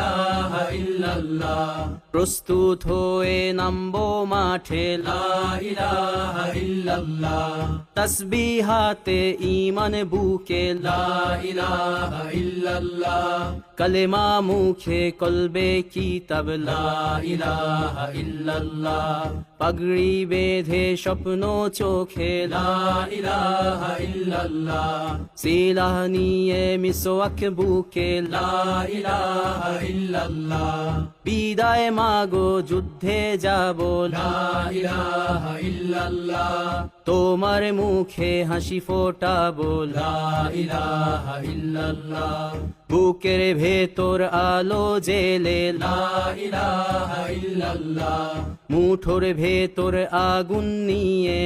ইলাহা ইল্লাল্লাহ। প্রস্তুত হয়ে নামবো মাঠে। লা ইলাহা ইল্লাল্লাহ। তসবিহাতে ইমান বুকে। লা ইলাহা ইল্লাল্লাহ। কলেমা মুখে কলবে কি তবলা লা ইলাহা ইল্লাল্লাহ। পাগড়ি বেঁধে স্বপ্ন চোখে। লা ইলাহা ইল্লাল্লাহ। সিলাহ নিয়ে মিসওয়াক বুকে। লা ইলাহা ইল্লাল্লাহ। বিদায় মাগো যুদ্ধে যাব তোমার মুখে হাসি ফোটাবো বুকের ভেতর আলো জেলে মুঠোর ভেতর আগুন নিয়ে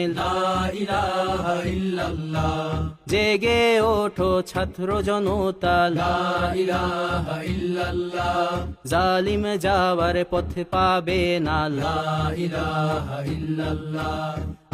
জেগে ওঠো ছাত্র জনতা। জালিম যাওয়ার পথ পাবে না।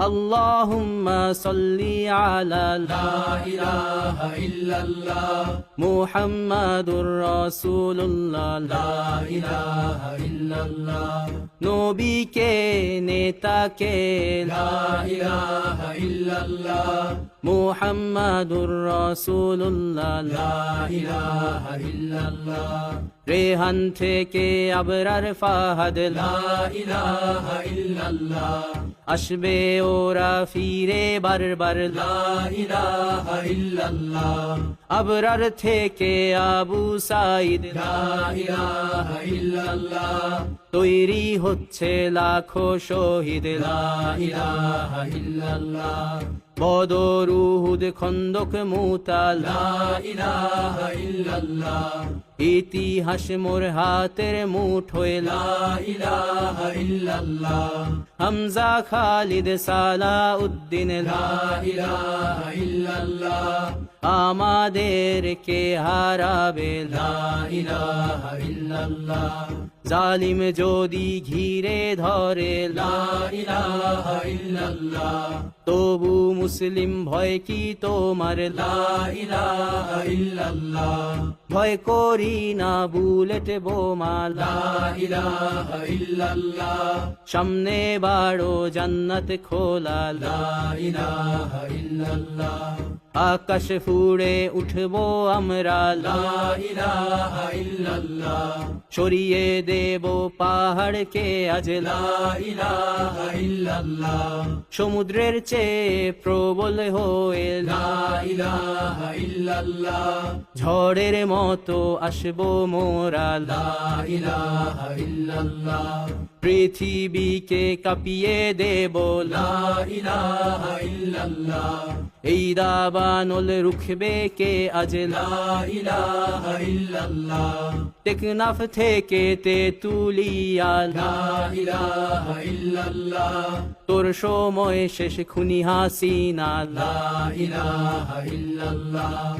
লা ইলাহা ইল্লাল্লাহ আল্লাহুম্মা সাল্লি আলা লা ইলাহা ইল্লাল্লাহ মুহাম্মাদুর রাসূলুল্লাহ লা ইলাহা ইল্লাল্লাহ নবীকে, নেতাকে লা ইলাহা ইল্লাল্লাহ মুহাম্মাদুর রাসূলুল্লাহ লা ইলাহা ইল্লাল্লাহ রেহান থেকে আবরার ফাহাদ আসবে ওরা ফিরে বারবার আবরার থেকে আবু সাইদ তৈরি হচ্ছে লাখো শহীদ বদর উহুদ খন্দক মুতাল। লা ইতিহাস মোর হাতের মুঠোয় হামজা খালিদ সালা উদ্দিন আমাদের কে হারাবে? জালিম যদি ঘিরে ধরে। তবু মুসলিম ভয় কি তোমার? ভয় করি না বুলেট বোমাল সামনে বাড়ো জান্নাত খোলা। আকাশ ফুড়ে উঠব আমরা। সরিয়ে দেব পাহাড়কে আজ। সমুদ্রের চেয়ে প্রবল হয়ে। ঝড়ের মতো আসব মোরা। পৃথিবীকে কাঁপিয়ে দেব। এই দাবানল রুখবে কে আজ? টেকনাফ থেকে তে তুলিয়া তোর সময় শেষ খুনি হাসিনা। ইল্লাল্লাহ।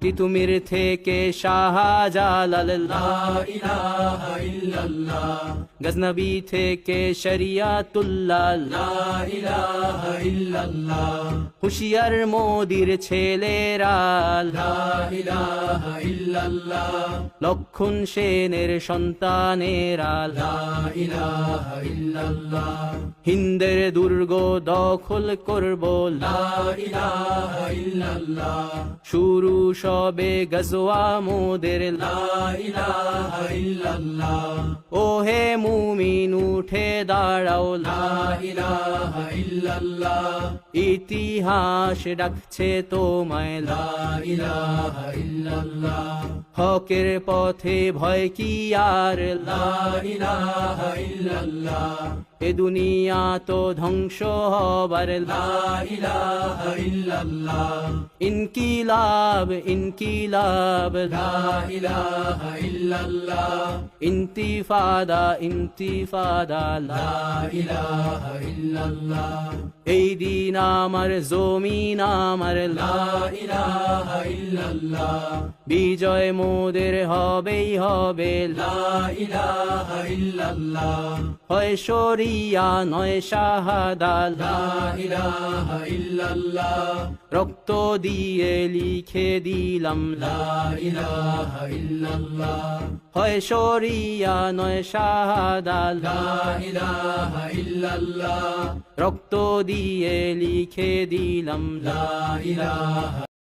তিতুমির থেকে শাহজালাল। গজনবী থেকে শরিয়াতুল্লাহ। লা ইলাহা ইল্লাল্লাহ। হুশিয়ার মোদির ছেলেরা। লা লক্ষণ সেনের সন্তানেরা। লা হিন্দের দুর্গ দখল করব। শুরু সবে গজওয়া মোদের ও হে মুমিন, উঠে দাঁড়াও ইতিহাস ডাকছে তোমায় হকের পথে ভয় কি আর এ দুনিয়া তো ধ্বংস হবার, লা ইলাহা ইল্লাল্লাহ ইনকিলাব। ইনকিলাব লা ইলাহা ইল্লাল্লাহ। ইন্তিফাদা ইন্তিফাদা লা ইলাহা ইল্লাল্লাহ। এই দিন আমার জমিন আমার লা ইলাহা ইল্লাল্লাহ। বিজয় মোদের হবেই হবে। হয় শরিয়া নয় ইল্লাল্লাহ। রক্ত দিয়ে লিখে দিলাম হয় শরিয়া নয় শাহাদাল রক্ত দিয়ে লিখে দিলাম।